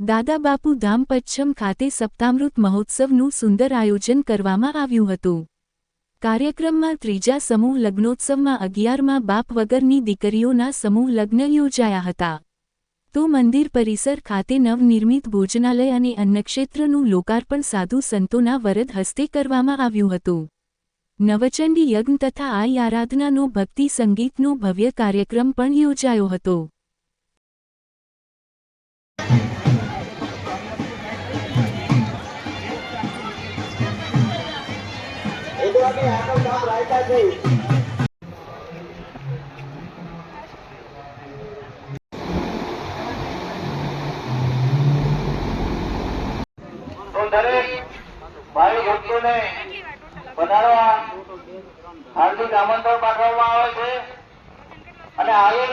દાદાબાપુ ધામ પચ્છમ ખાતે સપ્તામૃત મહોત્સવનું સુંદર આયોજન કરવામાં આવ્યું હતું. કાર્યક્રમમાં ત્રીજા સમૂહ લગ્નોત્સવમાં અગિયારમાં બાપ વગરની દીકરીઓના સમૂહ લગ્ન યોજાયા હતા. તો મંદિર પરિસર ખાતે નવનિર્મિત ભોજનાલય અને અન્નક્ષેત્રનું લોકાર્પણ સાધુ સંતોના વરદ હસ્તે કરવામાં આવ્યું હતું. નવચંડી યજ્ઞ તથા આઈ આરાધનાનો ભક્તિ સંગીતનો ભવ્ય કાર્યક્રમ પણ યોજાયો હતો. ભાઈ ભક્તોને પધારવા હાર્દિક આમંત્રણ પાઠવવામાં આવે છે. અને આવેલ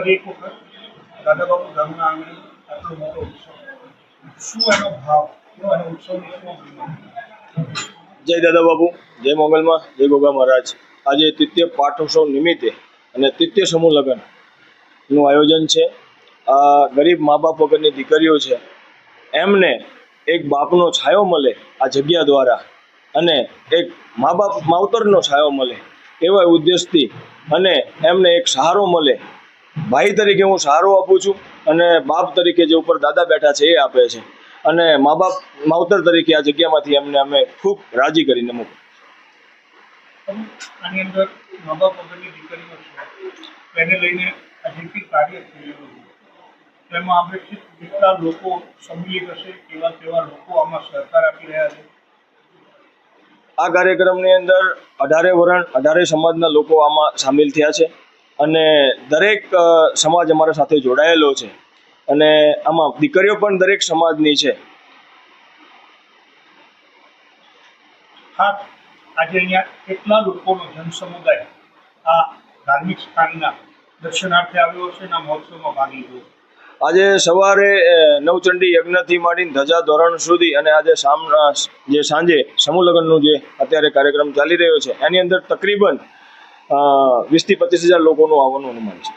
ફરી એક વખત દાદા બાપુ ધામના આંગણે આટલો મોટો ઉત્સવ. શું એનો ભાવ? એનો ઉત્સવ જય દાદા બાપુ જય મોગલમાં, જય ગોગા મહારાજ. આજે તૃતીય પાઠોત્સવ નિમિત્તે અને તૃતીય સમૂહ લગ્નનું આયોજન છે. આ ગરીબ મા બાપ વગરની દીકરીઓ છે, એમને એક બાપનો છાયો મળે આ જગ્યા દ્વારા અને એક મા બાપ માવતરનો છાયો મળે એવા ઉદ્દેશથી અને એમને એક સહારો મળે ભાઈ તરીકે હું સહારો આપું છું અને બાપ તરીકે જે ઉપર દાદા બેઠા છે એ આપે છે. અને મા બાપ માવતર તરીકે આ જગ્યામાંથી અમને અમે ખૂબ રાજી કરીને મૂકો તમે કેટલા લોકો સંમિલિત હશે કેવા કેવા લોકો આમાં સહકાર આપી રહ્યા છે. આ કાર્યક્રમની અંદર અઢારે વરણ અઢારે સમાજના લોકો આમાં સામેલ થયા છે. અને દરેક સમાજ અમારા સાથે જોડાયેલો છે. અને આમાં દીકરીઓ પણ દરેક સમાજની છે. હા આજે અહીંયા કેટલા લોકોનો જનસમુદાય આ ધાર્મિક સ્થાનના દર્શનાર્થે આવ્યો છે અને મહોત્સવમાં ભાગ લીધો આજે સવારે નવચંડી યજ્ઞથી માંડીને ધજા ધોરણ સુધી અને આજે સામ જે સાંજે સમૂહ લગ્નનું જે અત્યારે કાર્યક્રમ ચાલી રહ્યો છે એની અંદર તકરીબન વીસથી પચીસ હજાર લોકોનું આવવાનું અનુમાન છે.